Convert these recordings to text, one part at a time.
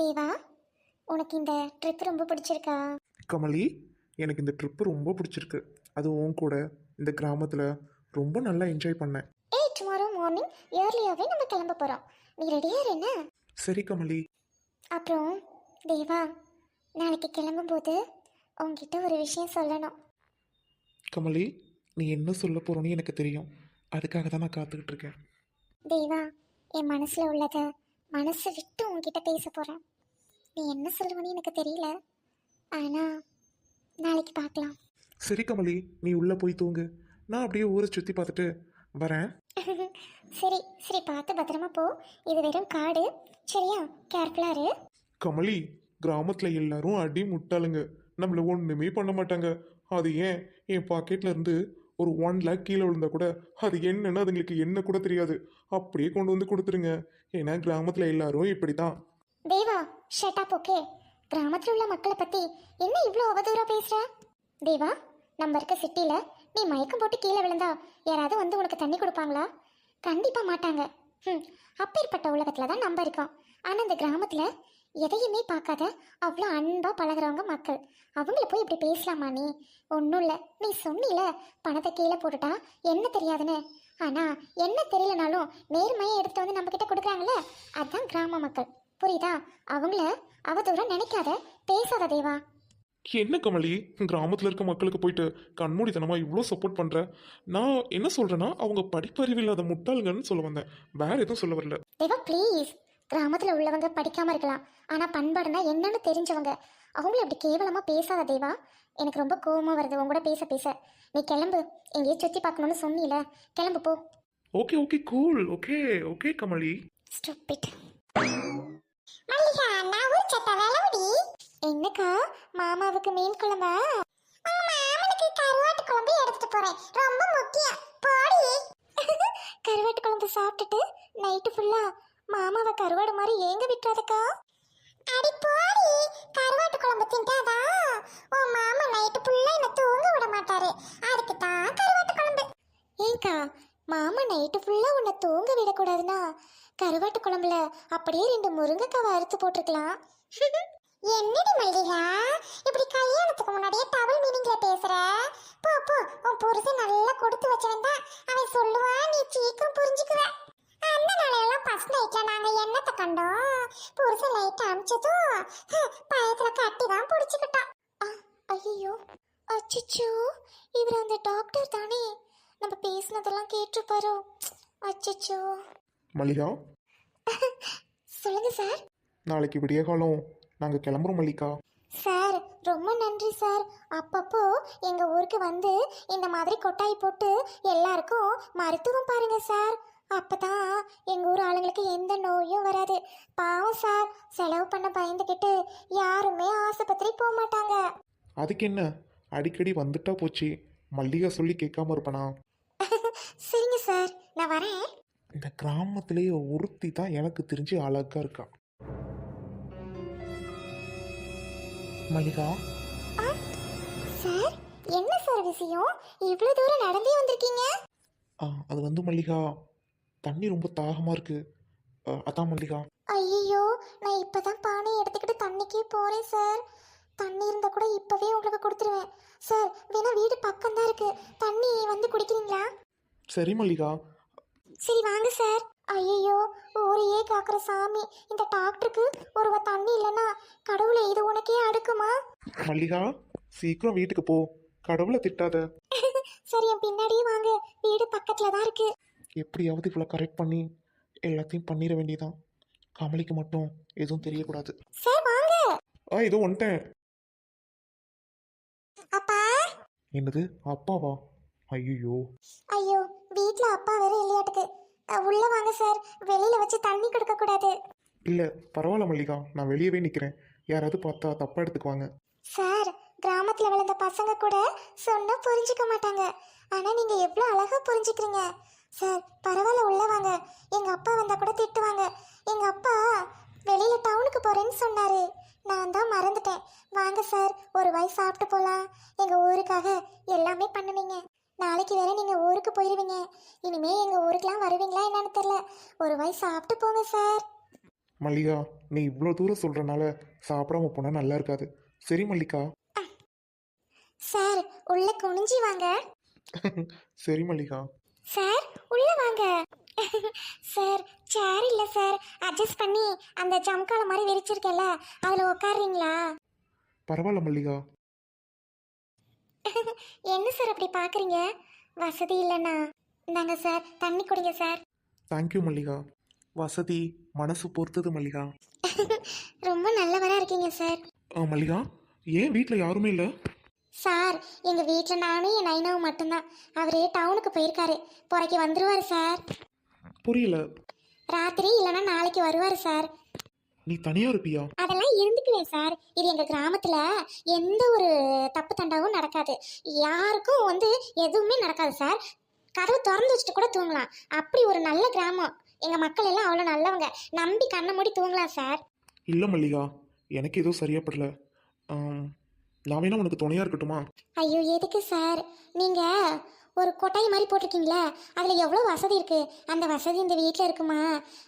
தேவா உனக்கு இந்த ட்ரிப் ரொம்ப பிடிச்சிருக்கா? கமலி எனக்கு இந்த ட்ரிப்பு ரொம்ப பிடிச்சிருக்கு. அது உன் கூட இந்த கிராமத்தில் ரொம்ப நல்லா என்ஜாய் பண்ணேன். ஏய் டுமாரோ மார்னிங் இயர்லியாகவே நம்ம கிளம்ப போகிறோம் நீ ரெடியாக என்ன சரி கமலி. அப்புறம் தேவா நாளைக்கு கிளம்பும்போது உங்ககிட்ட ஒரு விஷயம் சொல்லணும். கமலி நீ என்ன சொல்ல போறோன்னு எனக்கு தெரியும். அதுக்காக தான் நான் காத்துக்கிட்டு இருக்கேன். தேவா என் மனசில் உள்ளதை மனசை விட்டு உன்கிட்ட பேச போகிறேன் நீ என்ன சொல்லுவன்னு எனக்கு தெரியல. ஆனால் நாளைக்கு பார்க்கலாம். சரி கமலி நீ உள்ளே போய் தூங்கு. நான் அப்படியே ஊரை சுற்றி பார்த்துட்டு வரேன். சரி சரி பார்த்து பத்திரமா போ. இது வெறும் காடு. சரியா? கேர்ஃபுல்லாக இரு. கமலி கிராமத்தில் எல்லாரும் அடி முட்டாளுங்க. நம்மள ஒன்றுமே பண்ண மாட்டாங்க. அது ஏன்? என் பாக்கெட்ல இருந்து ஒரு ஒன் லேக் கீழே விழுந்தா கூட அது என்னன்னு அதுங்களுக்கு என்ன கூட தெரியாது. அப்படியே கொண்டு வந்து கொடுத்துருங்க. ஏன்னா கிராமத்தில் எல்லாரும் இப்படி தான் தேவா ஷட் அப் ஓகே கிராமத்தில் உள்ள மக்களை பற்றி என்ன இவ்வளோ அவதூறாக பேசுகிற தேவா நம்ம இருக்க சிட்டியில் நீ மயக்கம் போட்டு கீழே விழுந்தா யாராவது வந்து உனக்கு தண்ணி கொடுப்பாங்களா? கண்டிப்பாக மாட்டாங்க. ம் அப்பேற்பட்ட உலகத்தில் தான் நம்ம இருக்கோம். ஆனால் இந்த கிராமத்தில் எதையுமே பார்க்காத. அவ்வளோ அன்பாக பழகுறவங்க மக்கள். அவங்கள போய் இப்படி பேசலாமா நீ? ஒன்றும் இல்லை. நீ சொன்னில பணத்தை கீழே போட்டுட்டா என்ன தெரியாதுன்னு? ஆனால் என்ன தெரியலனாலும் நேர்மையை எடுத்து வந்து நம்மக்கிட்ட கொடுக்குறாங்கல்ல? அதுதான் கிராம மக்கள். புரியுதா? அவங்கள அவதூறம் நினைக்காத. பேசாத தேவா. என்ன கமலி? கிராமத்தில் இருக்க மக்களுக்கு போயிட்டு கண்மூடித்தனமாக இவ்வளோ சப்போர்ட் பண்ணுற நான் என்ன சொல்கிறேன்னா அவங்க படிப்பறிவு இல்லாத முட்டாளுங்கன்னு சொல்ல வந்தேன். வேற எதுவும் சொல்ல வரல. தேவா ப்ளீஸ் கிராமத்தில் உள்ளவங்க படிக்காம இருக்கலாம். ஆனால் பண்பாடுனா என்னன்னு தெரிஞ்சவங்க. அவங்கள அப்படி கேவலமாக பேசாத தேவா. எனக்கு ரொம்ப கோவமாக வருது. உன் கூட பேச பேச. நீ கிளம்பு. எங்கேயும் சுற்றி பார்க்கணும்னு சொன்னீல. கிளம்பு போ. Okay okay cool okay okay Kamali. Stupid Mallika நான் ஒரு சட்ட வேலவுடி என்னக்கா? மாமாவுக்கு மீன் குழம்பா? மாமனுக்கு கருவாட்டு குழம்பு எடுத்துட்டு போறேன். ரொம்ப முக்கியம். போடி. கருவாட்டு குழம்பு சாப்பிட்டுட்டு நைட்டு ஃபுல்லா மாமாவை கருவாடு மாதிரி ஏங்க விட்டுறதுக்கா? அடி போடி கருவாட்டு குழம்பு தின்ட்டாதா? உன் மாமா நைட்டு ஃபுல்லா என்ன தூங்க விட மாட்டாரு. அதுக்கு தான் கருவாட்டு குழம்பு. ஏங்கா மாமா நைட்டு ஃபுல்லா உன்னை தூங்க விடக்கூடாதுன்னா? கருவாட்டு குழம்புல அப்படியே ரெண்டு முருங்கைக்காவை அறுத்து போட்டிருக்கலாம். என்னடி மல்லிகா இப்படி கல்யாணத்துக்கு முன்னாடியே டபுள் மீனிங்ல பேசுற? போ போ உன் புருஷன் நல்லா கொடுத்து வச்சவன் தான் அவன் சொல்லுவான் நீ சீக்கிரம் புரிஞ்சுக்குவ. அந்த நாளையெல்லாம் ஃபர்ஸ்ட் நைட்ல நாங்க என்னத்தை கண்டோம்? புருஷன் லைட் அமிச்சதும் பயத்துல கட்டி தான் புடிச்சுக்கிட்டோம் ஐயோ அச்சச்சோ. இவர் அந்த டாக்டர் தானே. நம்ம பேசினதெல்லாம் கேட்டிருப்பாரோ. அச்சச்சோ. மல்லிகா? சொல்லுங்க சார் நாளைக்கு விடிய காலம். நாங்கள் கிளம்புறோம் மல்லிகா. சார் ரொம்ப நன்றி சார். அப்பப்போ எங்க ஊருக்கு வந்து இந்த மாதிரி கொட்டாய் போட்டு எல்லாருக்கும் மருத்துவம் பாருங்க சார். அப்பதான் எங்க ஊர் ஆளுங்களுக்கு எந்த நோயும் வராது. பாவம் சார் செலவு பண்ண பயந்துக்கிட்டு யாருமே ஆஸ்பத்திரி போக மாட்டாங்க அதுக்கு என்ன? அடிக்கடி வந்துட்டா போச்சு. மல்லிகா சொல்லி கேட்காம இருப்பனா? சரிங்க சார் நான் வரேன். இந்த கிராமத்திலேயே ஒருத்தி தான் எனக்கு தெரிஞ்சு அழகா இருக்கா. மல்லிகா? சார் என்ன சார் விஷயம்? இவ்வளோ தூரம் நடந்தே வந்திருக்கீங்க. ஆ அது வந்து மல்லிகா தண்ணி ரொம்ப தாகமா இருக்கு. ஆ, அதான் மல்லிகா. ஐயோ நான் இப்பதான் பானை எடுத்துக்கிட்டு தண்ணிக்கே போறேன் சார். தண்ணி இருந்தா கூட இப்பவே உங்களுக்கு கொடுத்துருவேன். சார் வேணா வீடு பக்கம் தான் இருக்கு. தண்ணி வந்து குடிக்கிறீங்களா? சரி மல்லிகா. சரி வாங்க சார். ஐயோ ஊரையே காக்குற சாமி. இந்த டாக்டருக்கு ஒருவ தண்ணி இல்லைன்னா கடவுளை இது உனக்கே அடுக்குமா? மல்லிகா சீக்கிரம் வீட்டுக்கு போ. கடவுளை திட்டாத. சரி என் பின்னாடியே வாங்க. வீடு பக்கத்துல தான் இருக்கு. எப்படியாவது இவ்வளோ கரெக்ட் பண்ணி எல்லாத்தையும் பண்ணிட வேண்டியதான் கமலிக்கு மட்டும் எதுவும் தெரியக்கூடாது. சார் வாங்க. ஆ இதோ வந்துட்டேன். அப்பா? என்னது அப்பாவா? ஐயோ ஐயோ வீட்ல அப்பா வேற இல்லையாட்டுக்கு. உள்ள வாங்க சார். வெளியில வச்சு தண்ணி கொடுக்க கூடாது. இல்லை பரவாயில்ல மல்லிகா. நான் வெளியவே நிற்கிறேன் யாராவது பார்த்தா தப்பாக எடுத்துக்குவாங்க. சார் கிராமத்துல விழுந்த பசங்க கூட சொன்னா புரிஞ்சுக்க மாட்டாங்க. ஆனா நீங்க எவ்வளவு அழகா புரிஞ்சுக்கிறீங்க. சார் பரவாயில்ல உள்ள வாங்க. எங்க அப்பா வந்தா கூட திட்டுவாங்க. எங்க அப்பா வெளியில டவுனுக்கு போறேன்னு சொன்னாரு. நான் தான் மறந்துட்டேன். வாங்க சார் ஒரு வாய் சாப்பிட்டு போலாம். எங்க ஊருக்காக எல்லாமே பண்ணுவீங்க. நாளைக்கு வேற நீங்க ஊருக்கு போயிருவீங்க. இனிமே எங்க ஊருக்குலாம் வருவீங்களா என்னன்னு தெரியல. ஒரு வாய் சாப்பிட்டு போங்க சார் மல்லிகா நீ இவ்வளோ தூரம் சொல்கிறனால சாப்பிடாம போனால் நல்லா இருக்காது. சரி மல்லிகா. சார் உள்ள குனிஞ்சி வாங்க. சரி மல்லிகா. சார் உள்ள வாங்க. சார் சேர் இல்ல சார். அட்ஜஸ்ட் பண்ணி அந்த ஜம்கால மாதிரி விரிச்சிருக்கேன்ல அதுல உட்காருறீங்களா பரவாயில்ல மல்லிகா. என்ன சார் அப்படி பாக்குறீங்க? வசதி இல்லைன்னா. இந்தாங்க சார் தண்ணி குடிங்க சார். தேங்க்யூ மல்லிகா. வசதி மனசு பொறுத்தது மல்லிகா. ரொம்ப நல்லவரா இருக்கீங்க சார். ஆ மல்லிகா ஏன் வீட்டில் யாருமே இல்லை? சார் எங்க வீட்டில் நானும் என் நைனாவும் மட்டும்தான். அவரு டவுனுக்கு போயிருக்காரு. புறைக்கு வந்துருவாரு சார். புரியல. ராத்திரி இல்லைன்னா நாளைக்கு வருவாரு சார். நீ தனியாக இருப்பியா? அதெல்லாம் இருந்துக்குவேன் சார். இது எங்க கிராமத்துல எந்த ஒரு தப்பு தண்டாவும் நடக்காது. யாருக்கும் வந்து எதுவுமே நடக்காது சார். கதவு திறந்து வச்சுட்டு கூட தூங்கலாம். அப்படி ஒரு நல்ல கிராமம். எங்க மக்கள் எல்லாம் அவ்வளோ நல்லவங்க. நம்பி கண்ணை மூடி தூங்கலாம் சார். இல்லை மல்லிகா. எனக்கு எதுவும் சரியா படல. நான் வேணா உனக்கு துணையாக இருக்கட்டுமா? ஐயோ எதுக்கு சார்? நீங்க ஒரு கொட்டாய் மாதிரி போட்டிருக்கீங்களே அதில் எவ்வளோ வசதி இருக்கு? அந்த வசதி இந்த வீட்டில் இருக்குமா?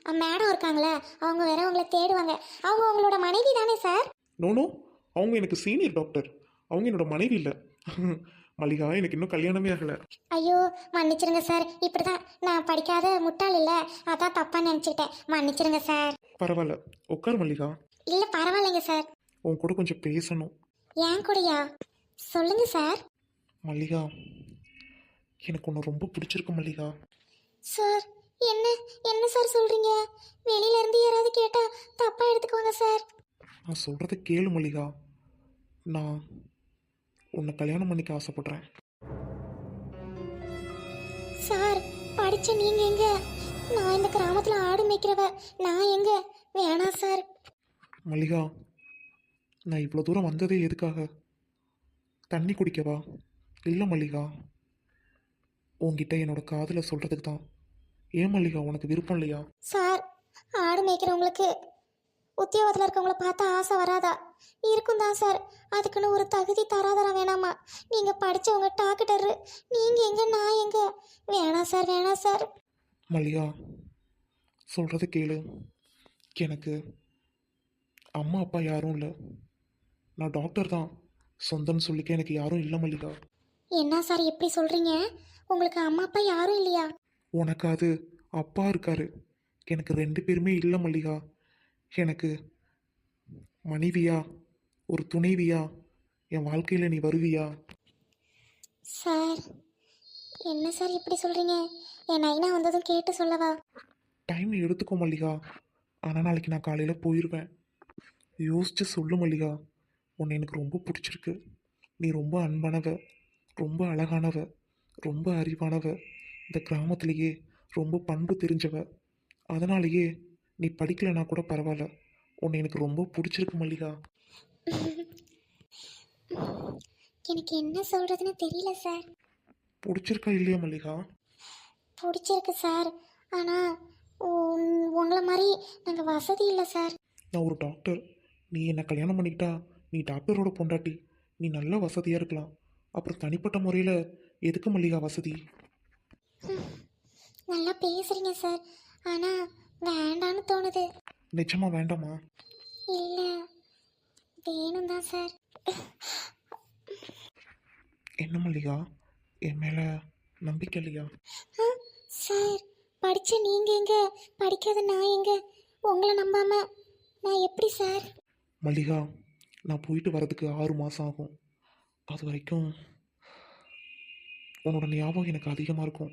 மேடம் இருக்காங்களே அவங்க வேற உங்களை தேடுவாங்க. அவங்க உங்களோட மனைவி தானே சார்? நோனோ அவங்க எனக்கு சீனியர் டாக்டர் அவங்க என்னோட மனைவி இல்லை. மல்லிகா எனக்கு இன்னும் கல்யாணமே ஆகலை. ஐயோ மன்னிச்சிருங்க சார். இப்படிதான் நான் படிக்காத முட்டாள் இல்லை. அதான் தப்பா நினச்சிக்கிட்டேன். மன்னிச்சிருங்க சார். பரவாயில்ல. உட்கார் மல்லிகா. இல்லை பரவாயில்லைங்க சார். உன் கூட கொஞ்சம் பேசணும். ஏன் கூடயா? சொல்லுங்க சார். மல்லிகா எனக்கு உன்னை ரொம்ப பிடிச்சிருக்கு மல்லிகா. சார் என்ன என்ன சார் சொல்றீங்க? வெளியில இருந்து யாராவது கேட்டா தப்பா எடுத்துக்கோங்க சார். நான் சொல்கிறத கேளு மல்லிகா. நான் உன்னை கல்யாணம் பண்ணிக்க ஆசைப்படுறேன். சார் படிச்ச நீங்க எங்க? நான் இந்த கிராமத்துல ஆடு மேய்க்கிறவ நான் எங்க? வேணாம் சார். மல்லிகா நான் இவ்வளோ தூரம் வந்ததே எதுக்காக? தண்ணி குடிக்கவா? இல்லை மல்லிகா? உன்கிட்ட என்னோட காதலை சொல்கிறதுக்கு தான். ஏன் மல்லிகா உனக்கு விருப்பம் இல்லையா? சார் ஆடு மேய்க்கிறவங்களுக்கு உத்தியோகத்தில் இருக்கவங்கள பார்த்தா ஆசை வராதா? இருக்கும் தான் சார். அதுக்குன்னு ஒரு தகுதி தராதரா வேணாமா? நீங்கள் படித்தவங்க டாக்டரு. நீங்கள் எங்க நான் எங்க? வேணாம் சார் வேணாம் சார். மல்லிகா சொல்கிறத கேளு. எனக்கு அம்மா அப்பா யாரும் இல்லை. நான் டாக்டர் தான். சொந்தம்னு சொல்லிக்க எனக்கு யாரும் இல்லை மல்லிகா என்ன சார் எப்படி சொல்கிறீங்க உங்களுக்கு அம்மா அப்பா யாரும் இல்லையா? உனக்கு அது அப்பா இருக்காரு. எனக்கு ரெண்டு பேருமே இல்லை மல்லிகா எனக்கு மனைவியா? ஒரு துணைவியா? என் வாழ்க்கையில் நீ வருவியா? சார் என்ன சார் இப்படி சொல்கிறீங்க என் நைனா வந்ததும் கேட்டு சொல்லவா? டைம் எடுத்துக்கோ மல்லிகா. ஆனால் நாளைக்கு நான் காலையில் போயிடுவேன் யோசிச்சு சொல்லு மல்லிகா. உன்னை எனக்கு ரொம்ப பிடிச்சிருக்கு. நீ ரொம்ப அன்பானவ ரொம்ப அழகானவ ரொம்ப அறிவானவ இந்த கிராமத்திலேயே ரொம்ப பண்பு தெரிஞ்சவ. அதனாலேயே நீ படிக்கலைன்னா கூட பரவாயில்ல. உன்னை எனக்கு ரொம்ப பிடிச்சிருக்கு மல்லிகா. எனக்கு என்ன சொல்கிறதுன்னு தெரியல சார். பிடிச்சிருக்கா இல்லையா மல்லிகா? பிடிச்சிருக்கு சார். ஆனால் உங்களை மாதிரி நாங்கள் வசதி இல்லை சார். நான் ஒரு டாக்டர். நீ என்னை கல்யாணம் பண்ணிக்கிட்டா நீ டாக்டரோட பொண்டாட்டி. நீ நல்ல வசதியாக இருக்கலாம். அப்புறம் தனிப்பட்ட முறையில் எதுக்கு மல்லிகா வசதி? நல்லா பேசுறீங்க சார். ஆனால் வேண்டான்னு தோணுது. நிஜமா வேண்டாமா இல்லை வேணும் தான் சார். என்ன மல்லிகா? என் மேலே நம்பிக்கை இல்லையா? சார் படித்த நீங்கள் எங்க? படிக்காத நான் எங்க? உங்களை நம்பாம நான் எப்படி சார்? மல்லிகா நான் போயிட்டு வரதுக்கு ஆறு மாதம் ஆகும். அது வரைக்கும் உன்னோட ஞாபகம் எனக்கு அதிகமாக இருக்கும்.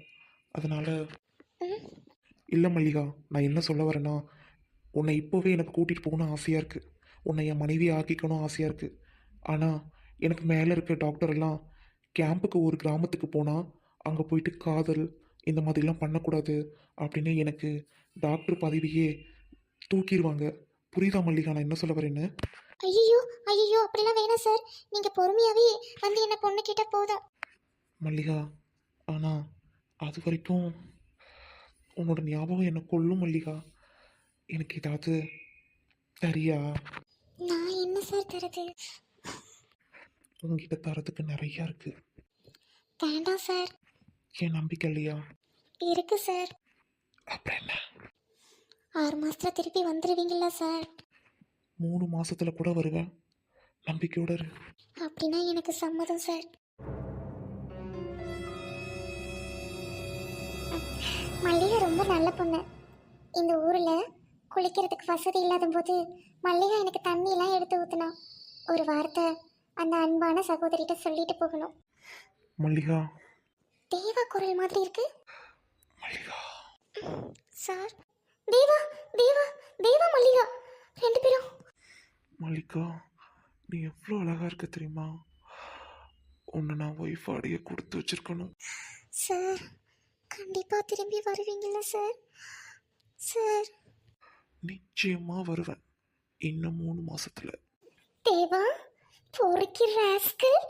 அதனால் இல்லை மல்லிகா நான் என்ன சொல்ல வரேன்னா உன்னை இப்போவே எனக்கு கூட்டிகிட்டு போகணும்னு ஆசையாக இருக்குது உன்னை என் மனைவி ஆக்கிக்கணும் ஆசையாக இருக்குது ஆனால் எனக்கு மேலே இருக்க டாக்டர்லாம் கேம்புக்கு ஒரு கிராமத்துக்கு போனால் அங்கே போயிட்டு காதல் இந்த மாதிரிலாம் பண்ணக்கூடாது அப்படின்னு எனக்கு டாக்டர் பதவியே தூக்கிடுவாங்க. புரியுதா மல்லிகா நான் என்ன சொல்ல வரேன்னு? ஐயோ ஐயோ அப்படிலாம் வேணாம் சார். நீங்கள் பொறுமையாகவே வந்து என்னை பொண்ணு கிட்ட போதும் மல்லிகா ஆனால் அது வரைக்கும் உன்னோட ஞாபகம் என்னை கொல்லும் மல்லிகா? எனக்கு ஏதாவது தரியா? நான் என்ன சார் தரது? உங்ககிட்ட தரதுக்கு நிறையா இருக்கு. வேண்டாம் சார். என் நம்பிக்கை இல்லையா? இருக்கு சார். அப்புறம் என்ன? ஆறு மாசத்துல திருப்பி வந்துடுவீங்களா சார். மூணு மாசத்துல கூட வருவேன் நம்பிக்கையோட இரு. அப்படின்னா எனக்கு சம்மதம் சார் மல்லிகா ரொம்ப நல்ல பொண்ணு. இந்த ஊரில் குளிக்கிறதுக்கு வசதி இல்லாத போது மல்லிகா எனக்கு தண்ணியெல்லாம் எடுத்து ஊத்துனா. ஒரு வார்த்தை அந்த அன்பான சகோதரிட்ட சொல்லிட்டு போகணும். மல்லிகா. தேவா குரல் மாதிரி இருக்கு. மல்லிகா. சார் தேவா தேவா தேவா மல்லிகா. ரெண்டு பேரும் மல்லிகா நீ எவ்வளோ அழகா இருக்க தெரியுமா? உன்னை நான் ஒய்ஃப் அடைய கொடுத்து வச்சிருக்கணும். சார் கண்டிப்பா திரும்பி வருவீங்களா சார் சார் நிச்சயமா வருவேன். இன்னும் மூணு மாசத்துல. தேவா பொறுக்கி ராஸ்கல்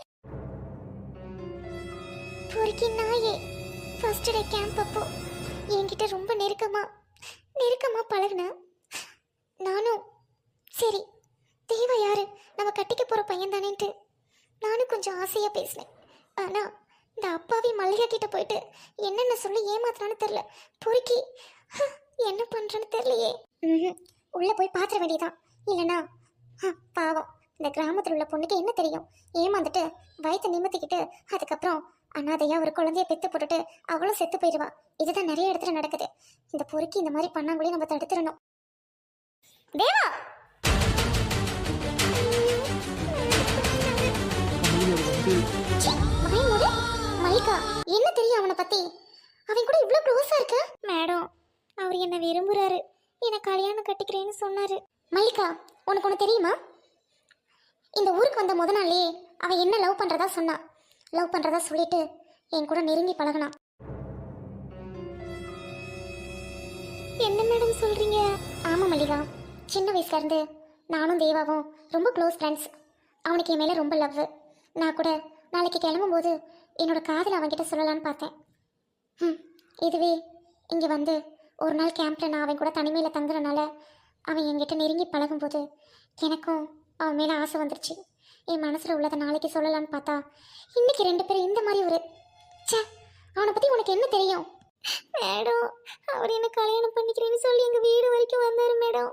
பொறுக்கி நாயே. ஃபர்ஸ்ட் டே கேம்ப் அப்போ என்கிட்ட ரொம்ப நெருக்கமா நெருக்கமா பழகுன? நானும் சரி தேவா யாரு? நம்ம கட்டிக்க போற பையன் தானேன்ட்டு நானும் கொஞ்சம் ஆசையா பேசினேன். ஆனா இந்த அப்பாவி மல்லிகா கிட்ட போயிட்டு என்னென்ன சொல்லி ஏமாத்துறான்னு தெரியல. பொறுக்கி ஹ, என்ன பண்றேன்னு தெரியலையே. ம்ஹும். உள்ள போய் பாத்திர வேண்டியதான் இல்லைன்னா ஹ, பாவம். இந்த கிராமத்தில் உள்ள பொண்ணுக்கு என்ன தெரியும்? ஏமாந்துட்டு வயிற்று நிமித்திக்கிட்டு அதுக்கப்புறம் அனாதையா ஒரு குழந்தைய பெத்து போட்டுட்டு அவளும் செத்து போயிடுவா. இதுதான் நிறைய இடத்துல நடக்குது. இந்த பொறுக்கி இந்த மாதிரி பண்ணாங்களே நம்ம தடுத்துடணும். தேவா! மல்லிகா என்ன தெரியும் அவனை பத்தி? அவன் கூட இவ்ளோ க்ளோஸா இருக்க? மேடம் அவர் என்ன விரும்புறாரு. என்ன கல்யாணம் கட்டிக்கிறேன்னு சொன்னாரு. மல்லிகா உனக்கு ஒன்று தெரியுமா? இந்த ஊருக்கு வந்த முத நாளே அவன் என்ன லவ் பண்றதா சொன்னான் லவ் பண்றதா சொல்லிட்டு என் கூட நெருங்கி பழகினான் என்ன மேடம் சொல்றீங்க? ஆமா மல்லிகா சின்ன வயசுல இருந்து நானும் தேவாவும் ரொம்ப க்ளோஸ் ஃப்ரெண்ட்ஸ் அவனுக்கு என் மேல ரொம்ப லவ் நான் கூட நாளைக்கு கிளம்பும்போது என்னோட காதல் அவன்கிட்ட சொல்லலான்னு பார்த்தேன். ம் இதுவே இங்கே வந்து ஒரு நாள் கேம்பில் நான் அவன் கூட தனிமையில் தங்குறனால அவன் என்கிட்ட நெருங்கி பழகும்போது எனக்கும் அவன் மேலே ஆசை வந்துருச்சு. என் மனசில் உள்ளதை நாளைக்கு சொல்லலான்னு பார்த்தா இன்னைக்கு ரெண்டு பேரும் இந்த மாதிரி ஒரு சே அவனை பற்றி உனக்கு என்ன தெரியும்? மேடம் அவர் என்ன கல்யாணம் பண்ணிக்கிறேன்னு சொல்லி எங்கள் வீடு வரைக்கும் வந்தார் மேடம்.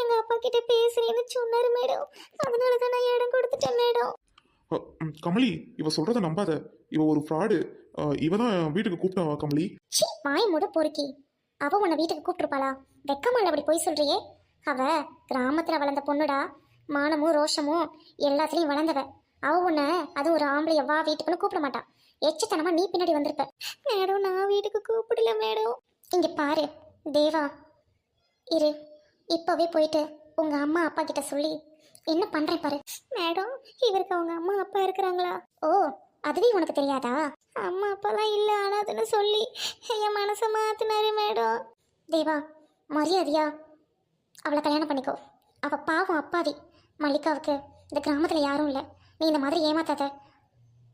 எங்கள் அப்பா கிட்ட பேசுகிறேன்னு சொன்னார் மேடம். அதனால தான் நான் இடம் கொடுத்துட்டேன் மேடம். கமலி இவ சொல்றத நம்பாத. இவ ஒரு ஃப்ராடு இவ தான் வீட்டுக்கு கூப்பிட்டா கமலி. ச்சீ மூட பொறுக்கி அவ உன்னை வீட்டுக்கு கூப்பிட்டுருப்பாளா? வெக்கமால அப்படி போய் சொல்றியே? அவ கிராமத்துல வளர்ந்த பொண்ணுடா. மானமும் ரோஷமும் எல்லாத்துலயும் வளர்ந்தவ. அவ உன்னை அது ஒரு ஆம்பளைய வா வீட்டுக்குன்னு கூப்பிட மாட்டா. எச்சத்தனமா நீ பின்னாடி வந்திருப்ப. மேடம் நான் வீட்டுக்கு கூப்பிடல மேடம். இங்க பாரு தேவா. இரு இப்பவே போயிட்டு உங்க அம்மா அப்பா கிட்ட சொல்லி என்ன பண்றேன் பாரு. மேடம் இவருக்கு அவங்க அம்மா அப்பா இருக்கிறாங்களா? ஓ அதுவே உனக்கு தெரியாதா? அம்மா அப்பாலாம் இல்லை ஆனாதுன்னு சொல்லி என் மனசை மாத்தினாரு மேடம். தேவா மரியாதையா? அவளை கல்யாணம் பண்ணிக்கோ. அவ பாவம் அப்பாவி. மல்லிகாவுக்கு இந்த கிராமத்தில் யாரும் இல்லை. நீ இந்த மாதிரி ஏமாத்தாத.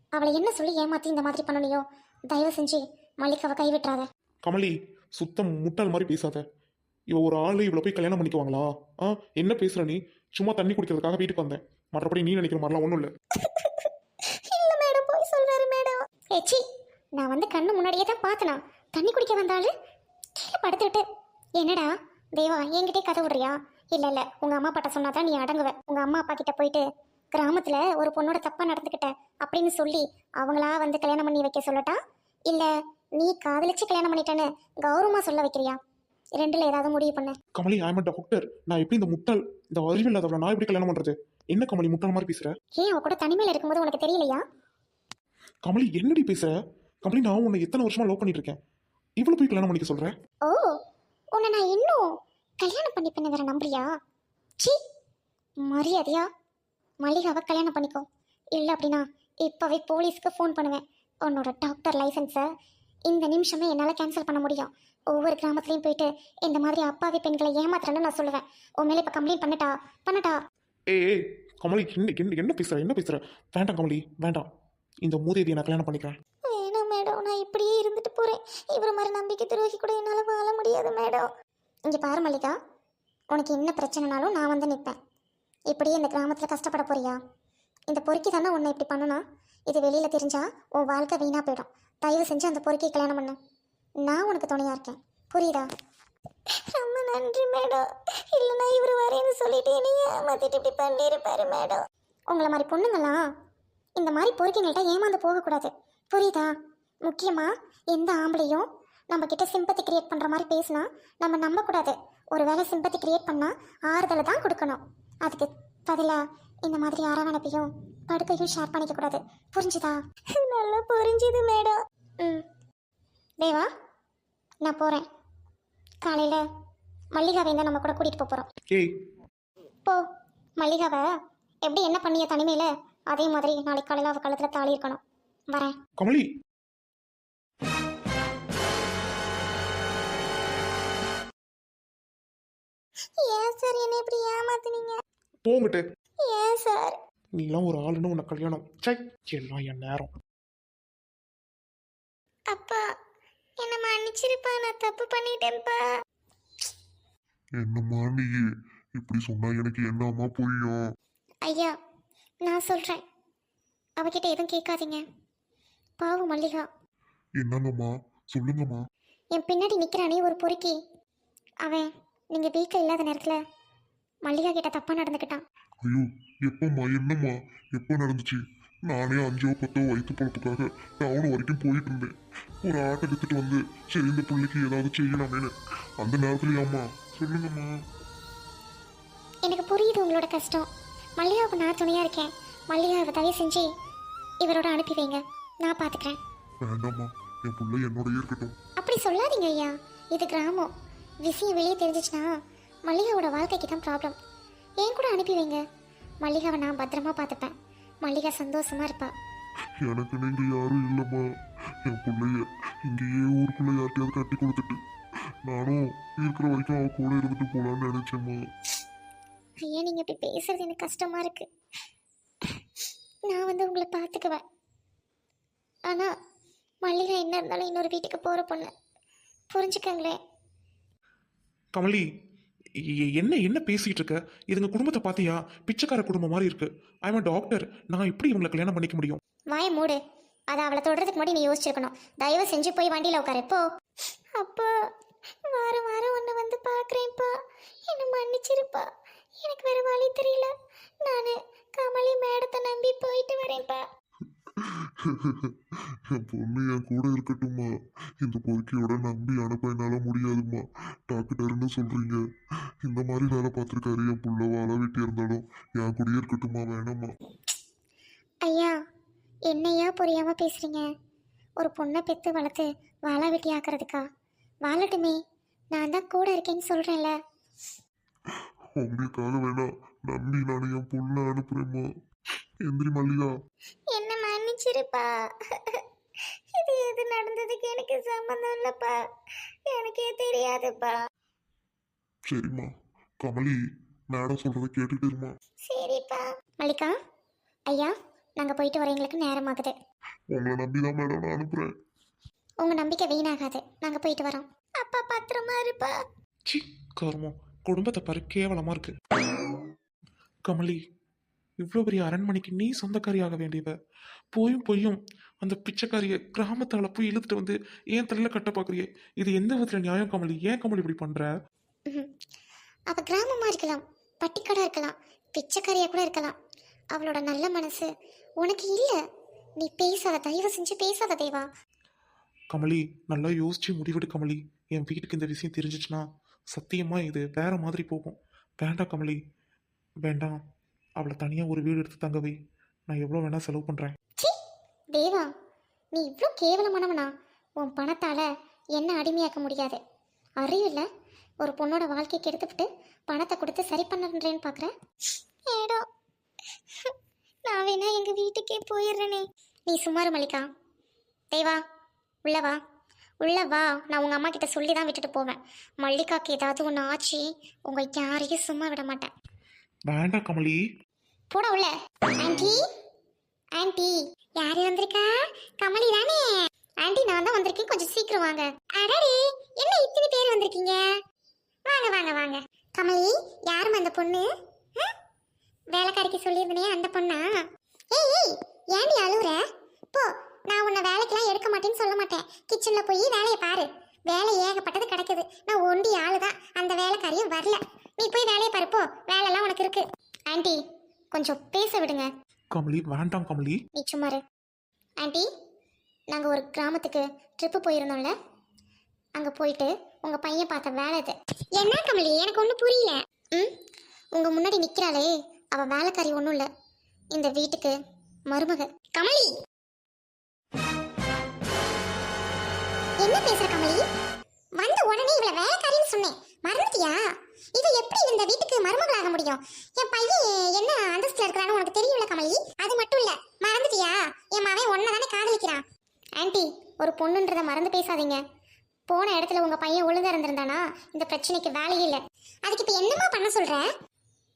அவளை என்ன சொல்லி ஏமாத்தி இந்த மாதிரி பண்ணலையோ தயவு செஞ்சு மல்லிகாவை கைவிட்டுறாத. கமலி சுத்தம் முட்டாள் மாதிரி பேசாத. இவ ஒரு ஆளு இவ்வளோ போய் கல்யாணம் பண்ணிக்குவாங்களா? ஆ என்ன பேசுற நீ? சும்மா தண்ணி குடிக்கிறதுக்காக வீட்டுக்கு வந்தேன். மற்றபடி நீ நினைக்கிற மாதிரிலாம் ஒன்றும் இல்லை மேடம் போய் சொல்றாரு மேடம் ஏச்சி நான் வந்து கண்ணு முன்னாடியே தான் பார்த்தனா. தண்ணி குடிக்க வந்தாலு கீழே படுத்துட்டு என்னடா? தேவா என்கிட்டே கதை விடுறியா? இல்ல இல்ல உங்க அம்மா அப்பாட்ட சொன்னாதான் நீ அடங்குவ. உங்க அம்மா அப்பா கிட்ட போயிட்டு கிராமத்துல ஒரு பொண்ணோட தப்பா நடந்துக்கிட்ட அப்படின்னு சொல்லி அவங்களா வந்து கல்யாணம் பண்ணி வைக்க சொல்லட்டா? இல்ல நீ காதலிச்சு கல்யாணம் பண்ணிட்டேன்னு கௌரவமா சொல்ல வைக்கிறியா? ரெண்டுல ஏதாவது முடிவு பண்ணு. கமலி ஐம் டாக்டர் நான் எப்படி இந்த முட்டாள் இந்த அறிவு இல்லாதவளை நான் எப்படி கல்யாணம் பண்றது? என்ன கமலி முட்டாள் மாதிரி பேசுற? ஏன் அவ கூட தனிமையில இருக்கும்போது உனக்கு தெரியலையா? கமலி என்னடி பேசுற? கமலி நான் உன்னை எத்தனை வருஷமா லவ் பண்ணிட்டு இருக்கேன் இவ்வளவு போய் கல்யாணம் பண்ணிக்க சொல்ற? ஓ உன்னை நான் இன்னும் கல்யாணம் பண்ணிப்பேன்னு வேற நம்புறியா? சி மரியாதையா? மல்லிகாவை கல்யாணம் பண்ணிக்கோ. இல்லை அப்படின்னா இப்போவே போலீஸ்க்கு ஃபோன் பண்ணுவேன். உன்னோட டாக்டர் லைசன்ஸை இந்த நிமிஷமே என்னால் கேன்சல் பண்ண முடியும். ஒவ்வொரு கிராமத்துலையும் போயிட்டு இந்த மாதிரி அப்பாவி பெண்களை ஏமாத்துறேன்னு நான் சொல்லுவேன். உன் மேலே இப்போ கம்ப்ளைண்ட் பண்ணட்டா? பண்ணட்டா? ஏய் கமலி என்ன என்ன என்ன பேசுற? என்ன பேசுற? வேண்டாம் கமலி வேண்டாம். இந்த மூதேவியை நான் கல்யாணம் பண்ணிக்கிறேன். வேணாம் மேடம் நான் இப்படியே இருந்துட்டு போகிறேன் இவர் மாதிரி நம்பிக்கை துரோகி கூட என்னால் வாழ முடியாது மேடம். இங்கே பாரு மல்லிகா உனக்கு என்ன பிரச்சனைனாலும் நான் வந்து நிற்பேன் இப்படியே இந்த கிராமத்தில் கஷ்டப்பட போறியா? இந்த பொறுக்கி தானே உன்னை இப்படி பண்ணுனா? இது வெளியில் தெரிஞ்சா உன் வாழ்க்கை வீணாக போயிடும். தயவு செஞ்சு அந்த பொறுக்கியை கல்யாணம் பண்ணு. நான் உனக்கு துணையாக இருக்கேன். புரியுதா? ரொம்ப நன்றி மேடம். இல்லைன்னா இவர் வரேன்னு சொல்லிட்டு என்னைய ஏமாத்திட்டு இப்படி பண்ணியிருப்பாரு மேடம். உங்களை மாதிரி பொண்ணுங்களா? இந்த மாதிரி பொறுக்கிங்கள்ட்ட ஏமாந்து போகக்கூடாது. புரியுதா? முக்கியமா எந்த ஆம்பளையும் நம்ம கிட்ட சிம்பத்தி கிரியேட் பண்ற மாதிரி பேசினா நம்ம நம்பக்கூடாது. ஒருவேளை சிம்பத்தி கிரியேட் பண்ணா ஆறுதலை தான் கொடுக்கணும். அதுக்கு பதிலா இந்த மாதிரி அரவணைப்பையும் படுக்கையும் ஷேர் பண்ணிக்க கூடாது புரிஞ்சுதா? நல்லா புரிஞ்சுது மேடம். ம். தேவா நான் போறேன். காலையில மல்லிகாவை தான் நம்ம கூட போறோம். ஏய். போ. மல்லிகாவை எப்படி என்ன பண்ணிய தனிமையில? அதே மாதிரி நாளைக்கு காலையில அவ கழுத்துல தாலி இருக்கணும். வரேன். கமலி. ஏன் சார் என்ன இப்படி ஏமாத்துனீங்க? போங்கிட்டு ஏன் சார்? நீலாம் ஒரு ஆளுன்னு உன்னை கல்யாணம். சை எல்லாம் என் நேரம். அப்பா என்ன மன்னிச்சிருப்பா நான் தப்பு பண்ணிட்டேன்ப்பா என்னம்மா நீ? இப்படி சொன்னா எனக்கு என்னம்மா புரியும்? ஐயா நான் சொல்றேன். அவகிட்ட எதுவும் கேட்காதீங்க. பாவம் மல்லிகா. என்னங்கம்மா? சொல்லுங்கம்மா. என் பின்னாடி நிற்கிறானே ஒரு பொறுக்கி. அவன் நீங்கள் வீட்டில் இல்லாத நேரத்தில் மல்லிகா கிட்ட தப்பாக நடந்துக்கிட்டான். ஐயோ எப்பம்மா என்னம்மா? எப்போ நடந்துச்சு? நானே அஞ்சோ பத்தோ வயிற்று பொழப்புக்காக டவுன் வரைக்கும் போயிட்டு இருந்தேன். ஒரு ஆட்டை எடுத்துட்டு வந்து சரி இந்த பிள்ளைக்கு ஏதாவது செய்யலாமேன்னு. அந்த நேரத்துலயாம்மா சொல்லுங்கம்மா. எனக்கு புரியுது உங்களோட கஷ்டம். மல்லிகாவுக்கு நான் துணையாக இருக்கேன். மல்லிகாவை தயவு செஞ்சு இவரோட அனுப்பி வைங்க. நான் பார்த்துக்கிறேன் வேண்டாம்மா. என் பிள்ளை என்னோடயே இருக்கட்டும். அப்படி சொல்லாதீங்க ஐயா. இது கிராமம். விஷயம் வெளியே தெரிஞ்சிச்சுன்னா மல்லிகாவோட வாழ்க்கைக்கு தான் ப்ராப்ளம் ஏன் கூட அனுப்பி வைங்க. மல்லிகாவை நான் பத்திரமா பார்த்துப்பேன் மல்லிகா சந்தோஷமா இருப்பா. எனக்கு நீங்க யாரும் இல்லைம்மா. என் பிள்ளைய இங்கேயே ஊருக்குள்ள யார்ட்டையாவது கட்டி கொடுத்துட்டு நானும் இருக்கிற வரைக்கும் அவ கூட இருந்துட்டு போலான்னு நினைச்சேம்மா. ஐயா நீங்கள் இப்படி பேசுறது எனக்கு கஷ்டமா இருக்கு. நான் வந்து உங்களை பார்த்துக்குவேன். ஆனால் மல்லிகா என்ன இருந்தாலும் இன்னொரு வீட்டுக்கு போகிற பொண்ணு. புரிஞ்சுக்கங்களேன். கமலி என்ன என்ன பேசிட்டு இருக்க? இதுங்க குடும்பத்தை பார்த்தியா? பிச்சைக்கார குடும்பம் மாதிரி இருக்கு. ஐம் டாக்டர் நான் எப்படி இவங்களை கல்யாணம் பண்ணிக்க முடியும்? வாய மூடு. அதை அவளை தொடுறதுக்கு முன்னாடி நீ யோசிச்சிருக்கணும். தயவு செஞ்சு போய் வண்டியில் உட்காரு. போ. அப்பா வாரம் வாரம் ஒன்று வந்து பார்க்குறேன்ப்பா. என்னை மன்னிச்சிருப்பா. எனக்கு வேற வழி தெரியல. நான் கமலி மேடத்தை நம்பி போயிட்டு வரேன்ப்பா என் பொண்ணு என் கூட இருக்கட்டும்மா. இந்த பொறுக்கியோட நம்பி அனுப்ப என்னால முடியாதும்மா. டாக்டர்னு சொல்றீங்க? இந்த மாதிரி வேலை பார்த்துருக்காரு. என் புள்ள வாழ வெட்டி இருந்தாலும் என் கூடயே இருக்கட்டும்மா வேணாம்மா. ஐயா என்னையா புரியாம பேசுறீங்க? ஒரு பொண்ணை பெத்து வளர்த்து வாழ வெட்டி ஆக்குறதுக்கா வாழட்டுமே. நான் தான் கூட இருக்கேன்னு சொல்றேன்ல. உங்களுக்காக வேணாம் நம்பி நான் என் பொண்ணை அனுப்புறேம்மா எந்திரி மல்லிகா. என்ன மன்னிச்சிருப்பா. இது எது நடந்ததுக்கு எனக்கு சம்மந்தம் இல்லப்பா. எனக்கே தெரியாதுப்பா. சரிம்மா. கமலி மேடம் சொல்றதை கேட்டுட்டு இருமா. சரிப்பா. மல்லிகா ஐயா நாங்க போயிட்டு வர எங்களுக்கு நேரமாகுது. உங்களை நம்பி தான் மேடம் நான் அனுப்புறேன். உங்க நம்பிக்கை வீணாகாது. நாங்க போயிட்டு வரோம். அப்பா பத்திரமா இருப்பா. சி கருமம் குடும்பத்தை பாரு கேவலமா இருக்கு. கமலி இவ்வளோ பெரிய அரண்மனைக்கு நீ சொந்தக்காரியாக வேண்டியவ? போயும் பொய்யும் அந்த பிச்சைக்காரிய கிராமத்தால போய் இழுத்துட்டு வந்து ஏன் தலையில கட்ட பார்க்குறியே இது எந்த விதத்துல நியாயம் கமலி? ஏன் கமலி இப்படி பண்ற? ம்ஹும். அவ கிராமமா இருக்கலாம் பட்டிக்கடா இருக்கலாம் பிச்சைக்காரியா கூட இருக்கலாம். அவளோட நல்ல மனசு உனக்கு இல்ல. நீ பேசாத தயவு செஞ்சு பேசாத தேவா கமலி நல்லா யோசிச்சு முடிவெடு கமலி. என் வீட்டுக்கு இந்த விஷயம் தெரிஞ்சிச்சுன்னா சத்தியமாக இது வேற மாதிரி போகும். வேண்டாம் கமலி வேண்டாம் அவளை தனியாக ஒரு வீடு எடுத்து தங்கவை நான் எவ்வளோ வேணால் செலவு பண்ணுறேன் தேவா நீ இவ்வளோ கேவலமானவனா? உன் பணத்தால் என்ன அடிமையாக்க முடியாது. அறிவில்ல ஒரு பொண்ணோட வாழ்க்கைக்கு எடுத்துக்கிட்டு பணத்தை கொடுத்து சரி பண்ணுறேன்னு பார்க்குறேன் ஏடோ. நான் வேணா எங்கள் வீட்டுக்கே போயிடுறேனே. நீ சுமாரு மல்லிகா. தேவா உள்ளவா உள்ள வா நான் உங்க அம்மா கிட்ட சொல்லி தான் விட்டுட்டு போவேன். மல்லிகாக்கு ஏதாவது ஒன்று ஆச்சு உங்க யாரையும் சும்மா விட மாட்டேன். வேண்டாம் கமலி. போட உள்ள. ஆண்டி ஆண்டி யாரு வந்திருக்கா? கமலி தானே? ஆண்டி நான் தான் வந்திருக்கேன். கொஞ்சம் சீக்கிரம் வாங்க. அடடே என்ன இத்தனை பேர் வந்திருக்கீங்க? வாங்க வாங்க வாங்க. கமலி யாரும் அந்த பொண்ணு? வேலைக்காரிக்கு சொல்லியிருந்தனே அந்த பொண்ணா? ஏய் ஏய் ஏண்டி அழுவுற? போ நான் உன்னை வேலைக்கெல்லாம் எடுக்க மாட்டேன்னு சொல்ல மாட்டேன். கிச்சன்ல போய் வேலையை பாரு. வேலை ஏகப்பட்டது கிடக்குது. நான் ஒண்டி ஆளு தான் அந்த வேலைக்காரியும் வரல. நீ போய் வேலையை பருப்போ வேலைலாம் உனக்கு இருக்கு. ஆண்டி கொஞ்சம் பேச விடுங்க. கமலி வேண்டாம் கமலி. நீ சும்மா இரு. ஆண்டி நாங்கள் ஒரு கிராமத்துக்கு ட்ரிப்பு போயிருந்தோம்ல? அங்கே போயிட்டு உங்கள் பையன் பார்த்த வேலை இது. என்ன கமலி? எனக்கு ஒன்றும் புரியல. ம்? உங்கள் முன்னாடி நிற்கிறாளே அவள் வேலைக்காரி ஒன்றும் இல்லை. இந்த வீட்டுக்கு மருமக. கமலி! என்ன பேசுற கமலி? வந்த உடனே இவளை வேலைக்காரின்னு சொன்னேன். மறந்துட்டியா? இவ எப்படி இந்த வீட்டுக்கு மருமகளாக முடியும்? என் பையன் என்ன அந்தஸ்துல இருக்கிறான்னு உனக்கு தெரியும்ல கமலி? அது மட்டும் இல்ல. மறந்துட்டியா? என் மகன் ஒன்ன தானே காதலிக்கிறான். ஆன்ட்டி ஒரு பொண்ணுன்றத மறந்து பேசாதீங்க. போன இடத்துல உங்க பையன் ஒழுங்கா இருந்திருந்தானா? இந்த பிரச்சனைக்கு வேலையே இல்லை. அதுக்கு இப்ப என்னமா பண்ண சொல்ற?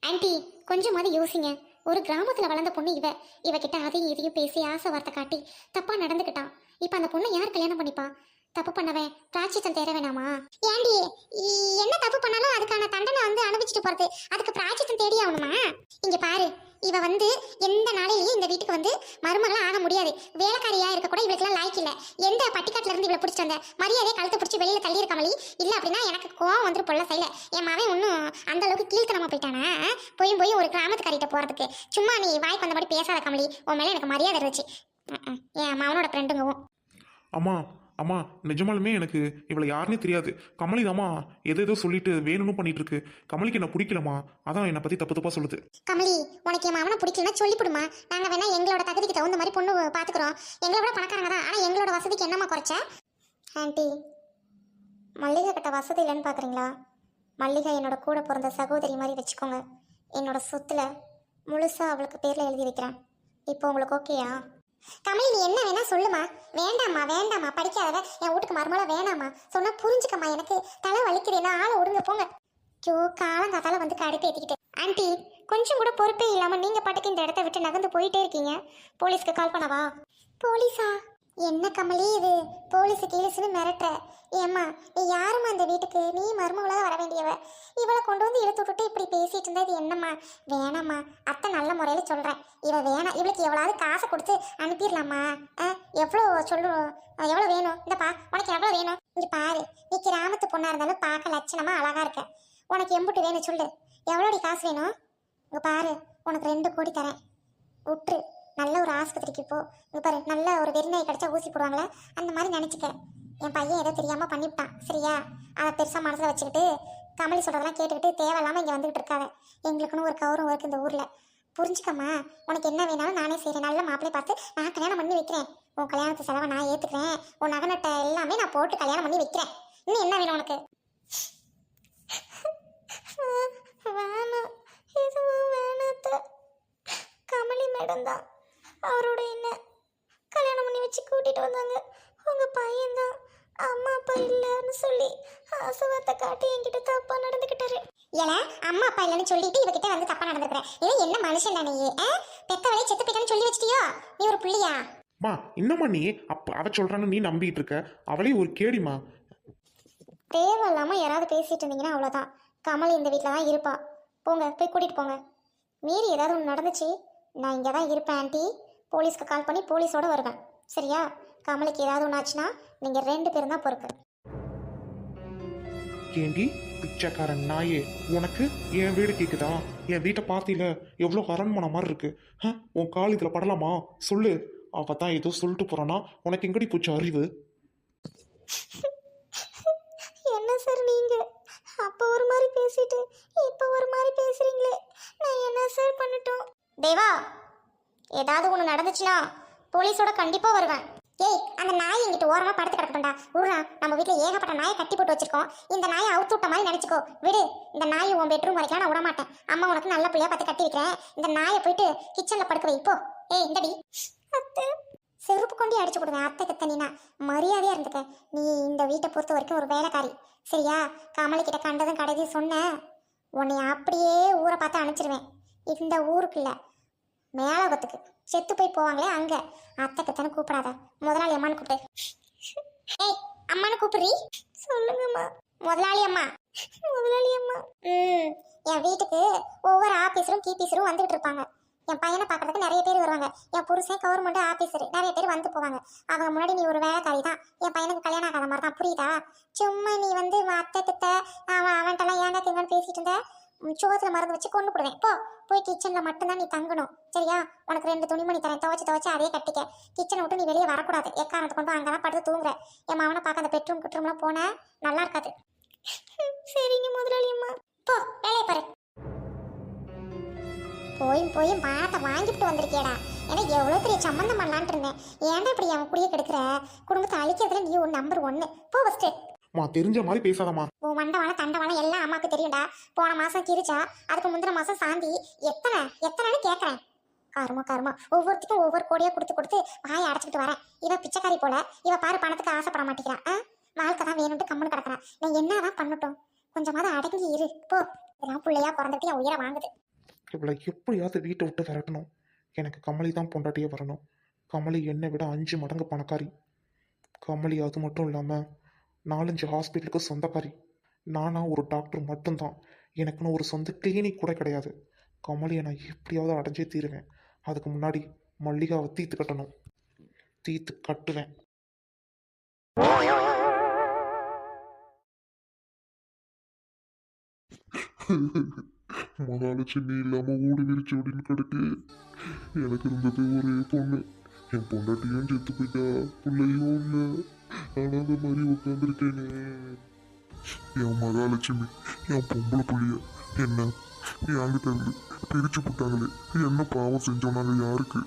ஆன்ட்டி கொஞ்சமாவது யோசிங்க. ஒரு கிராமத்துல வளர்ந்த பொண்ணு இவ. இவகிட்ட அதையும் இதையும் பேசி ஆசை வார்த்தை காட்டி தப்பா நடந்துக்கிட்டான். இப்ப அந்த பொண்ணை யார் கல்யாணம் பண்ணிப்பா? தப்பு பண்ணவன் பிராச்சித்தம் தேட வேணாமா ஏண்டி என்ன தப்பு பண்ணாலும் அதுக்கான தண்டனை வந்து அனுபவிச்சுட்டு போறது? அதுக்கு பிராச்சித்தம் தேடி ஆகணுமா? இங்க பாரு இவ வந்து எந்த நாளையிலயும் இந்த வீட்டுக்கு வந்து மருமகளா ஆக முடியாது. வேலைக்காரியா இருக்க கூட இவளுக்குலாம் லாய்க்கு இல்ல. எந்த பட்டிக்காட்டுல இருந்து இவளை பிடிச்சிட்டு வந்த? மரியாதையை கழுத்து பிடிச்சி வெளியில தள்ளி இருக்காமலி இல்ல அப்படின்னா எனக்கு கோவம் வந்துட்டு பொல்ல செய்யல என் மகன் ஒன்றும் அந்த அளவுக்கு கீழ்த்தனமா போயிட்டானா? போய் போய் ஒரு கிராமத்துக்காரிட்ட போறதுக்கு. சும்மா நீ வாய்க்கு வந்தபடி பேசாத கமலி. உன் மேல எனக்கு மரியாதை இருந்துச்சு. என் மாவனோட ஃப்ரெண்டுங்கவும் அம்மா அம்மா நிஜமாலுமே எனக்கு இவளை யாருன்னே தெரியாது. கமலி தாம்மா எது ஏதோ சொல்லிட்டு வேணும்னு பண்ணிட்டு இருக்கு கமலிக்கு என்ன பிடிக்கலமா அதான் என்னை பத்தி தப்பு தப்பா சொல்லுது. கமலி உனக்கு என் மாமனை பிடிக்கலன்னா சொல்லிவிடுமா நாங்க வேணா எங்களோட தகுதிக்கு தகுந்த மாதிரி பொண்ணு பாத்துக்கிறோம். எங்களை விட பணக்காரங்க தான். ஆனா எங்களோட வசதிக்கு என்னம்மா குறைச்ச? ஆண்டி மல்லிகை கிட்ட வசதி இல்லைன்னு பாக்குறீங்களா? மல்லிகை என்னோட கூட பிறந்த சகோதரி மாதிரி வச்சுக்கோங்க. என்னோட சொத்துல முழுசா அவளுக்கு பேர்ல எழுதி வைக்கிறேன். இப்போ உங்களுக்கு ஓகேயா? கமலி நீ என்ன வேணா சொல்லுமா. வேண்டாம்மா வேண்டாம்மா படிக்காதவ என் வீட்டுக்கு மறுமலை வேணாம்மா. சொன்னா புரிஞ்சுக்கம்மா எனக்கு. தலை வலிக்குது ஆளை ஒடுங்க போங்க. ஐயோ காலங்காத்தால வந்து கடுப்பு ஏற்றிக்கிட்டு ஆண்டி கொஞ்சம் கூட பொறுப்பே இல்லாமல் நீங்க பாட்டுக்கு இந்த இடத்த விட்டு நகர்ந்து போயிட்டே இருக்கீங்க. போலீஸ்க்கு கால் பண்ணவா? போலீஸா? என்ன கமலி இது? போலீஸ் கீழசுன்னு மிரட்டுற. ஏம்மா நீ யாரும்மா அந்த வீட்டுக்கு? நீ மருமகளாக வர வேண்டியவ. இவளை கொண்டு வந்து இழுத்து விட்டுட்டு இப்படி பேசிட்டு இருந்தா இது என்னம்மா? வேணாம்மா அத்தை நல்ல முறையில் சொல்கிறேன் இவ வேணாம் இவளுக்கு எவ்வளவு காசை கொடுத்து அனுப்பிடலாமா ஆ எவ்வளோ சொல்லு எவ்வளோ வேணும்? இந்தப்பா உனக்கு எவ்வளோ வேணும்? இங்கே பாரு நீ கிராமத்து பொண்ணாக இருந்தாலும் பார்க்க லட்சணமாக அழகாக இருக்க. உனக்கு எம்புட்டு வேணும் சொல்லு. எவ்வளோடி காசு வேணும்? இங்கே பாரு உனக்கு ரெண்டு கோடி தரேன். விட்டுரு நல்ல ஒரு ஆஸ்பத்திரிக்கு போ. பாரு நல்ல ஒரு வெறிநாய் கிடச்சா ஊசி போடுவாங்களே அந்த மாதிரி நினச்சிக்க. என் பையன் ஏதோ தெரியாமல் பண்ணிவிட்டான் சரியா? அதை பெருசாக மனசில் வச்சுக்கிட்டு கமலி சொல்கிறதெல்லாம் கேட்டுக்கிட்டு தேவையில்லாமல் இங்கே வந்துகிட்டு இருக்காத. எங்களுக்குன்னு ஒரு கௌரவம் இருக்குது இந்த ஊரில். புரிஞ்சுக்கம்மா உனக்கு என்ன வேணாலும் நானே செய்கிறேன் நல்ல மாப்பிள்ளை பார்த்து நான் கல்யாணம் பண்ணி வைக்கிறேன். உன் கல்யாணத்து செலவை நான் ஏற்றுக்கிறேன் உன் நகநட்டை எல்லாமே நான் போட்டு கல்யாணம் பண்ணி வைக்கிறேன். இன்னும் என்ன வேணும் உனக்கு? வேணாம். எதுவும் வேணாத்த கமலி மேடம் தான். அவரோட என்ன? கல்யாணம் பண்ணி வச்சு கூட்டிட்டு வந்தாங்க. உங்க பையன் தான் அம்மா அப்பா இல்லைன்னு சொல்லி ஆசவார்த்தை காட்டி என்கிட்ட தப்பா நடந்துக்கிட்டாரு. ஏல அம்மா அப்பா இல்லைன்னு சொல்லிட்டு இவகிட்ட வந்து தப்பா நடந்துக்கிறேன் இது என்ன மனுஷன் ஆ? பெத்தவளே செத்து போயிட்டான்னு சொல்லி வச்சிட்டியோ? நீ ஒரு புள்ளியா? மா என்னம்மா நீ? அப்ப அவ சொல்றான்னு நீ நம்பிட்டு இருக்க. அவளே ஒரு கேடிமா தேவையில்லாம யாராவது பேசிட்டு இருந்தீங்கன்னா அவ்வளோதான் கமல் இந்த வீட்டில் தான் இருப்பா. போங்க போய் கூட்டிட்டு போங்க. மீறி ஏதாவது ஒன்று நடந்துச்சு? நான் இங்கே தான் இருப்பேன் ஆண்டி. போலீஸ்க்கு கால் பண்ணி போலீஸோட வருவேன். சரியா? கமலுக்கு ஏதாவது ஒன்று ஆச்சுன்னா நீங்கள் ரெண்டு பேரும் தான் பொறுப்பு. ஏண்டி? பிச்சைக்காரன் நாயே உனக்கு என் வீடு கேக்குதா? என் வீட்டை பார்த்தில எவ்வளோ அரண்மனை மாதிரி இருக்கு? உன் கால் இதில் படலாமா? சொல்லு. அவ தான் ஏதோ சொல்லிட்டு போறானா? உனக்கு எங்கடி போச்சு அறிவு? என்ன சார் நீங்க? அப்போ ஒரு மாதிரி பேசிட்டு இப்போ ஒரு மாதிரி பேசுறீங்களே. நான் என்ன சார் பண்ணட்டும்? தேவா! ஏதாவது ஒன்று நடந்துச்சுன்னா போலீஸோட கண்டிப்பாக வருவேன். ஏய் அந்த நாய் எங்கிட்ட ஓரமாக படுத்து கிடக்கட்டும்டா. உருடா நம்ம வீட்டில் ஏகப்பட்ட நாயை கட்டி போட்டு வச்சிருக்கோம். இந்த நாயை அவுத்து விட்ட மாதிரி நினச்சிக்கோ விடு இந்த நாயை உன் பெட்ரூம் வரைக்கும் நான் விட மாட்டேன் அம்மா உனக்கு நல்ல பிள்ளையா பார்த்து கட்டி வைக்கிறேன். இந்த நாயை போயிட்டு கிச்சனில் படுக்க வை. இப்போ ஏய் இந்தடி. அத்தை. செருப்பு கொண்டே அடிச்சு கொடுவேன் அத்தை கத்தனினா மரியாதையாக இருந்துக்க. நீ இந்த வீட்டை பொறுத்த வரைக்கும் ஒரு வேலைக்காரி. சரியா? கமலி கிட்ட கண்டதும் கடைதையும் சொன்ன உன்னை அப்படியே ஊரை பார்த்து அனுப்பிச்சிருவேன். இந்த ஊருக்குள்ள மேலகத்துக்கு. செத்து போய் போவாங்களே அங்க. அத்தை கூப்பிடாத. முதலாளி அம்மான்னு கூப்பிடு. ஏய் அம்மான்னு கூப்பிடு சொல்லுங்கம்மா. முதலாளி அம்மா. முதலாளி அம்மா. ம். என் வீட்டுக்கு ஒவ்வொரு ஆபீஸரும் கீபீஸரும் வந்துகிட்டு இருப்பாங்க. என் பையனை பார்க்கறதுக்கு நிறைய பேர் வருவாங்க. என் புருஷன் கவர்மெண்ட் ஆபீசர் நிறைய பேர் வந்து போவாங்க. அவங்க முன்னாடி நீ ஒரு வேலைக்காரி தான் என் பையனுக்கு கல்யாணம் ஆகாத மாதிரி தான் புரியுதா? சும்மா நீ வந்து உன் அத்தை திட்ட அவன் அவன்கிட்டலாம் ஏங்க திங்கன்னு பேசிட்டு இருந்த? சுகத்தில் மருந்து வச்சு கொண்டு போடுவேன். போ போய் கிச்சனில் மட்டும்தான் நீ தங்கணும். சரியா? உனக்கு ரெண்டு துணிமணி தரேன். துவச்சி துவச்சி அதே கட்டிக்க. கிச்சனை விட்டு நீ வெளியே வரக்கூடாது. எக்காரணத்தை கொண்டு அங்கே தான் படுத்து தூங்குற. என் மாவனை பார்க்க அந்த பெட்ரூம் கிட்ரூம்லாம் போனேன் நல்லா இருக்காது. சரிங்க முதலாளி அம்மா. போ வேலையை பாரு. போய் போய் மானத்தை வாங்கிட்டு வந்திருக்கியடா. எனக்கு எவ்வளோ பெரிய சம்மந்தம் பண்ணலான்ட்டு இருந்தேன். ஏன்டா இப்படி அவன் குடிய கெடுக்கிற? குடும்பத்தை அழிக்கிறதுல நீ ஒரு நம்பர் ஒன்று போ ஃபஸ்ட்டு மா தெரிஞ்ச மாதிரி பேசாதம்மா. உன் மண்டவாளம் தண்டவாளம் எல்லாம் அம்மாவுக்கு தெரியும்டா. போன மாசம் கிரிச்சா அதுக்கு முந்தின மாசம் சாந்தி. எத்தனை எத்தனைன்னு கேட்கறேன் கரும கரும ஒவ்வொருத்துக்கும் ஒவ்வொரு கோடியா கொடுத்து கொடுத்து வாயை அடைச்சிக்கிட்டு வரேன். இவ பிச்சைக்காரி போல இவ பாரு பணத்துக்கு ஆசைப்பட மாட்டேங்கிறான் ஆ? வாழ்க்கை தான் வேணும்ட்டு கம்முன்னு கிடக்குறான் நான் என்னதான் பண்ணட்டும்? கொஞ்சமாவது அடங்கி இரு. போ. இதெல்லாம் பிள்ளையா பிறந்துட்டு என் உயிரை வாங்குது. இவளை எப்படியாவது வீட்டை விட்டு விரட்டணும். எனக்கு கமலி தான் பொண்டாட்டியே வரணும். கமலி என்னை விட அஞ்சு மடங்கு பணக்காரி. கமலி அது மட்டும் இல்லாமல் நாலஞ்சு ஹாஸ்பிட்டலுக்கு சொந்தக்காரி நானா ஒரு டாக்டர் மட்டும்தான். எனக்குன்னு ஒரு சொந்த கிளினிக் கூட கிடையாது. கமலியை நான் எப்படியாவது அடைஞ்சே தீருவேன். அதுக்கு முன்னாடி மல்லிகாவை தீத்து கட்டணும். தீத்து கட்டுவேன். மகாலட்சுமி இல்லாம ஓடி விரிச்சு அப்படின்னு கிடக்கு. எனக்கு இருந்தது ஒரே பொண்ணு. என் பொண்டாட்டியும் செத்து போயிட்டா. பிள்ளையும் இல்லை. அனாத மாதிரி உட்காந்துருக்கேனே என் மகாலட்சுமி என் பொம்பளை புள்ளிய என்ன? என்கிட்ட இருந்து பிரிச்சு போட்டாங்களே. என்ன பாவம் செஞ்சோம் நாங்கள் யாருக்கு?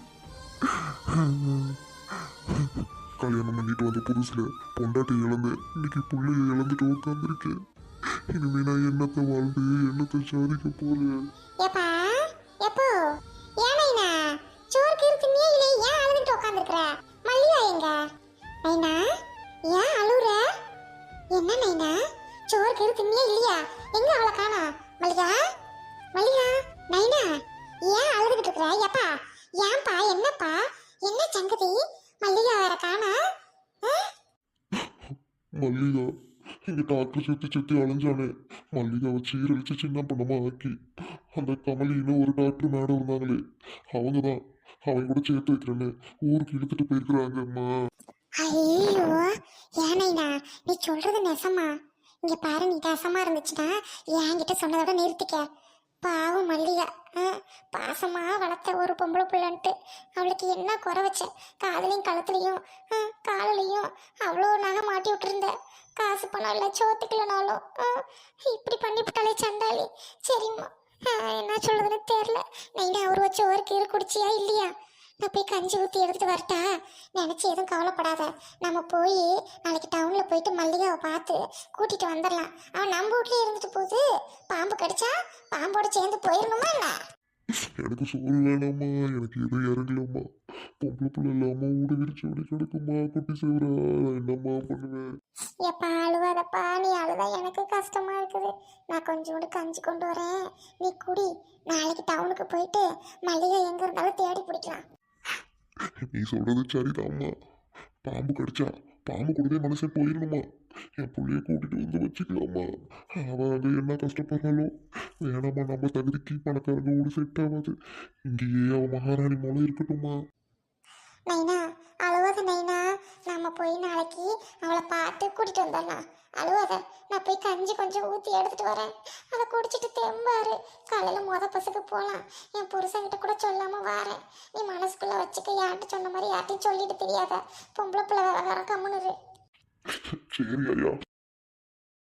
கல்யாணம் பண்ணிட்டு வந்த புதுசுல பொண்டாட்டி இழந்து இன்னைக்கு பிள்ளைய இழந்துட்டு உட்காந்துருக்கேன் இனிமே நான் என்னத்தை வாழ்ந்து என்னத்தை சாதிக்க போறேன்? ஏப்பா எப்போ ஏன் நைனா? ஏன் அழுதுட்டு உட்காந்துருக்குற மல்லியா எங்க? ஐனா ஏன் அழுகுற என்ன நைனா? சோறுக்கு இருக்குன்னே இல்லையா? எங்க அவளை காணா? மல்லிகா? மல்லிகா நைனா ஏன் அழுதுகிட்டு இருக்கிற? எப்பா ஏன்பா என்னப்பா? என்ன சங்கதி? மல்லிகா வேற காணா? மல்லிகா இங்க டாக்டர் சுத்தி சுத்தி அலைஞ்சானே. மல்லிகாவை சீரழிச்சு சின்ன பண்ணமா ஆக்கி அந்த கமலின்னு ஒரு டாக்டர் மேடம் இருந்தாங்களே அவங்க தான் அவங்க கூட சேர்த்து வைக்கிறேன்னு ஊருக்கு இழுத்துட்டு போயிருக்கிறாங்க அம்மா ஐயோ ஏனைனா நீ சொல்றது நெசமா? இங்க பாரு நீ நெசமா இருந்துச்சுன்னா என்கிட்ட சொன்னதோட நிறுத்திக்க. பாவம் மல்லிகா. ஆ, பாசமா வளர்த்த ஒரு பொம்பளை பிள்ளைன்ட்டு. அவளுக்கு என்ன குறை வச்ச? காதலையும் கழுத்துலையும் ஆ, அவ்வளோ நகை மாட்டி விட்டுருந்த. காசு பணம் இல்லை சோத்துக்கலனாலும் ஆ, இப்படி பண்ணிவிட்டாலே சண்டாளி. சரிம்மா. என்ன சொல்றதுன்னு தெரியல. நைனா அவர் வச்ச ஒரு கீரை குடிச்சியா இல்லையா? நான் போய் கஞ்சி ஊற்றி எடுத்துட்டு வரட்டா? நினச்சி எதுவும் கவலைப்படாத. நம்ம போய் நாளைக்கு டவுனில் போயிட்டு மல்லிகாவை பார்த்து கூட்டிட்டு வந்துடலாம். அவன் நம்ம வீட்லயே இருந்துட்டு போகுது. பாம்பு கடிச்சா பாம்போட சேர்ந்து போயிடணுமா என்ன? எனக்கு சோறு வேணாம்மா எனக்கு எதுவும் இறங்கலம்மா. பொம்பளை பிள்ளை இல்லாம ஊடு விரிச்சு அப்படி கிடக்குமா குட்டி நான் என்னம்மா பண்ணுவேன்? எப்பா அழுவாதப்பா. நீ அழுதா எனக்கு கஷ்டமா இருக்குது. நான் கொஞ்சோண்டு கஞ்சி கொண்டு வரேன். நீ குடி. நாளைக்கு டவுனுக்கு போயிட்டு மல்லிகை எங்க இருந்தாலும் தேடி பிடிக்கலாம். நீ சொல்றது சரிதாம்மா பாம்பு கடிச்சா பாம்பு கூடவே மனுஷன் போயிடணுமா என் பிள்ளைய கூட்டிட்டு வந்து வச்சுக்கலாமா? அவன் அங்கே என்ன கஷ்டப்படுறாளோ வேணாமா நம்ம தகுதிக்கு பணக்காரங்க ஊடு செட் ஆகாது. இங்கேயே அவன் மகாராணி மூலம் இருக்கட்டுமா நைனா அழுவாத நைனா நம்ம போய் நாளைக்கு அவளை பார்த்து கூட்டிட்டு வந்துடலாம். அழுவாத நான் போய் கஞ்சி கொஞ்சம் ஊற்றி எடுத்துட்டு வரேன். அதை குடிச்சிட்டு தெம்பாரு. காலையில் மொத பசுக்கு போகலாம் என் புருஷன்கிட்ட கூட சொல்லாம வாரேன். நீ மனசுக்குள்ள வச்சுக்க யார்கிட்ட சொன்ன மாதிரி யார்ட்டையும் சொல்லிட்டு தெரியாத. பொம்பளை பிள்ளை வேற கம்முன்னு சரி ஐயா.